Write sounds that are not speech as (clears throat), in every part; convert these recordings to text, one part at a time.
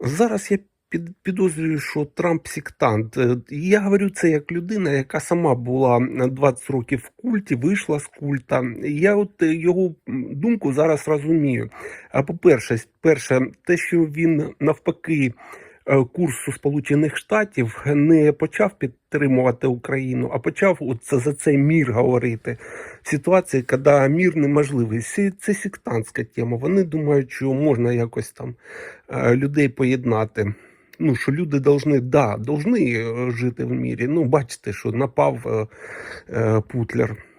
Зараз я під, підозрюю, що Трамп сектант. Е, Я говорю це як людина, яка сама була е, 20 років в культі, вийшла з культа. Я от е, його думку зараз розумію. А по-перше, перше, те, що він навпаки курсу Сполучених Штатів не почав підтримувати Україну, а почав це- за цей мір говорити. Ситуації, коли мір неможливий. Це, це сектантська тема. Вони думають, що можна якось там е, людей поєднати. Ну, що люди должны, да, должны е, жити в мірі. Ну, бачите, що напав е, е, Путлер.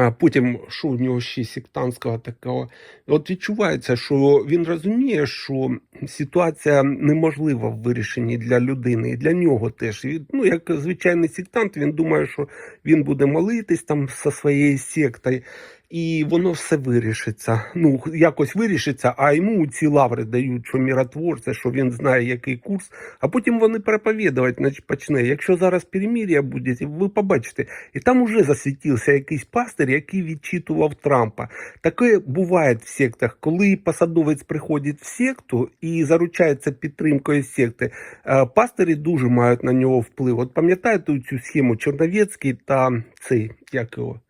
А потім, що у нього ще сектантського такого? От відчувається, що він розуміє, що ситуація неможлива в вирішенні для людини, і для нього теж. І, ну, як звичайний сектант, він думає, що він буде молитись там зі своєю сектою, і воно все вирішиться. Ну, якось вирішиться, а йому ці лаври дають, що міротворце, що він знає, який курс, а потім вони проповідувати значить, почне. Якщо зараз перемір'я буде, ви побачите, і там уже засвітився якийсь пастир, який відчитував Трампа. Таке буває в сектах, коли посадовець приходить в секту і заручається підтримкою секти. е, Пастирі дуже мають на нього вплив. От пам'ятаєте цю схему Чорновецький та цей, як його,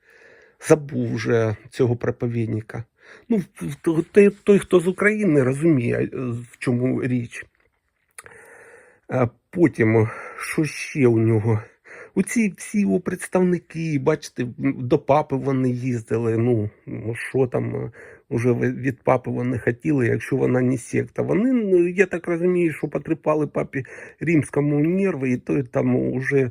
забув вже цього проповідника. Ну, той, хто з України, розуміє, е, в чому річ. Потім, що ще у нього? Оці всі його представники, бачите, до папи вони їздили. Ну, ну, що там е, уже від папи вони хотіли, якщо вона не секта. Вони, ну, я так розумію, що потріпали папі римському нерви, і той там уже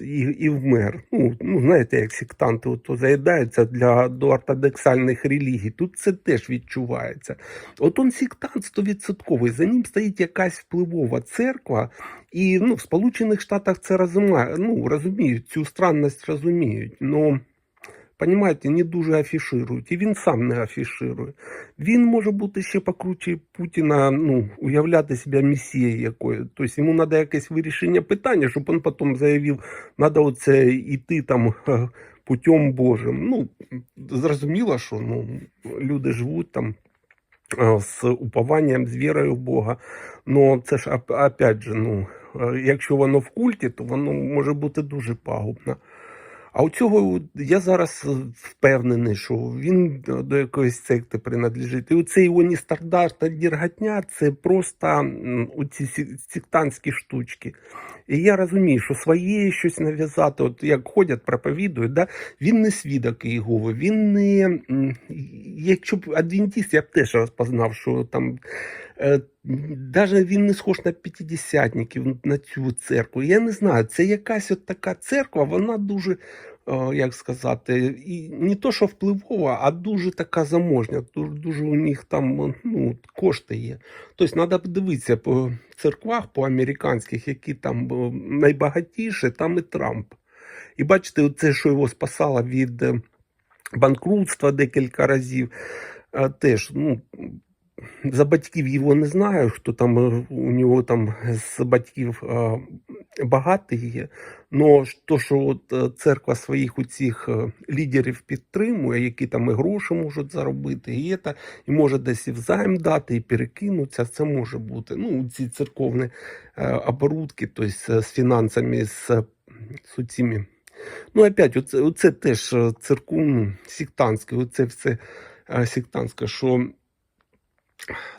і, і вмер. Ну, ну, знаєте, як сектанти ото заїдаються для до ортодоксальних релігій. Тут це теж відчувається. От он сектант стовідсотковий, за ним стоїть якась впливова церква, і ну, в Сполучених Штатах це розуміють, ну, розуміють, цю странність розуміють. Ну, Понимаете, не дуже афіширують, і він сам не афіширує. Він може бути ще покруче Путіна, ну, уявляти себе месією якою. Тобто йому треба якесь вирішення питання, щоб він потім заявив, треба оце йти там путем Божим. Ну, зрозуміло, що ну, люди живуть там з упованням, з вірою в Бога. Ну, це ж опять же, ну, якщо воно в культі, то воно може бути дуже пагубно. А у цього я зараз е, впевнений, що він е, до якоїсь секти принадлежить. І оцей його нестардар та діргатня це просто оці сектантські штучки. І я розумію, що своє щось нав'язати, от як ходять, проповідують, да, він не свідок Єгови, він не. Якщо б адвентіст, я б теж розпознав, що там. Е, Даже він не схож на п'ятидесятників, на цю церкву. Я не знаю, це якась от така церква, вона дуже, як сказати, і не то, що впливова, а дуже така заможня. Дуже, дуже у них там е, ну, кошти є. Тобто треба подивитися по церквах, по американських, які там е, найбагатіші, там і Трамп. І бачите, це, що його спасало від е, банкрутства декілька разів, е, теж, ну. За батьків його не знаю, хто там е, у нього там з батьків е, багатий. Но то, що от е, церква своїх у е, лідерів підтримує, які там і гроші можуть заробити, і, це, і може десь і взайм дати, і перекинуться, це може бути. Ну, ці церковні е, оборудки, тобто з фінансами, з, з цими. Ну, опять, оце, оце теж е, сектантське, оце все сектантське, що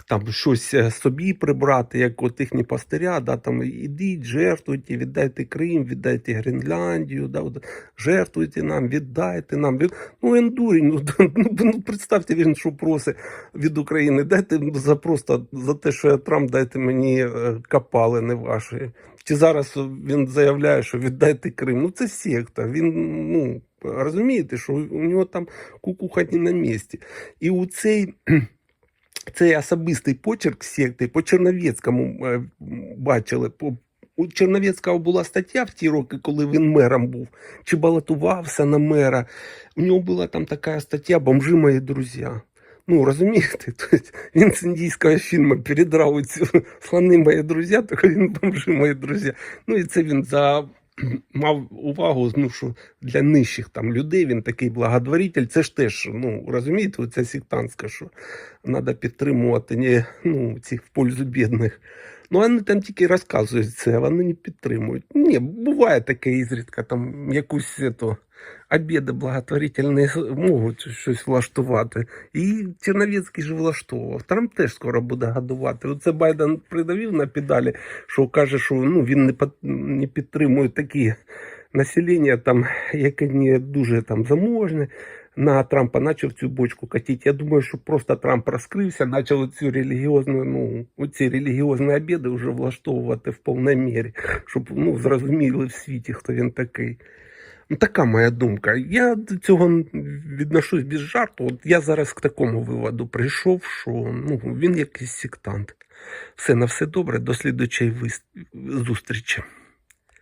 там щось е, собі прибрати, як от їхні пастиря, да, там ідіть, жертвуйте, віддайте Крим, віддайте Гренляндію, да, от, жертвуйте нам, віддайте нам. Від... Ну, він дурень, (laughs) ну, ну, ну, представте, він що просить від України, дайте за просто за те, що я Трамп, дайте мені е, капалини ваші. Чи зараз він заявляє, що віддайте Крим? Ну це секта. Він, ну, розумієте, що у нього там кукуха не на місці. І у цей цей особистий почерк секти по Черновецькому е, бачили. По, у Черновецького була стаття в ті роки, коли він мером був, чи балотувався на мера. У нього була там така стаття «Бомжи мої друзі». Ну, розумієте, (laughs) тобто він з індійського фільму передрав цю (laughs) слони мої друзі, то він бомжи мої друзі. Ну і це він за (clears throat) мав увагу, ну, що для нижчих там людей він такий благодворитель. Це ж теж, ну, розумієте, оця сектантська, що треба підтримувати не, ну, цих в пользу бідних. Ну, вони там тільки розказують це, вони не підтримують. Ні, буває таке ізрідка, там якусь ето, обіди благотворительні можуть щось влаштувати. І Черновецький же влаштовував. Трамп теж скоро буде годувати. Оце Байден придавив на педалі, що каже, що ну, він не підтримує такі населення, там, яке не дуже там заможне. На Трампа почав цю бочку катити. Я думаю, що просто Трамп розкрився, почав цю релігіозну, ну, оці релігіозні обіди вже влаштовувати в повній мірі, щоб ну, зрозуміли в світі, хто він такий. Ну, така моя думка. Я до цього відношусь без жарту. От я зараз к такому виводу прийшов, що ну, він якийсь сектант. Все на все добре, до слідучої зустрічі.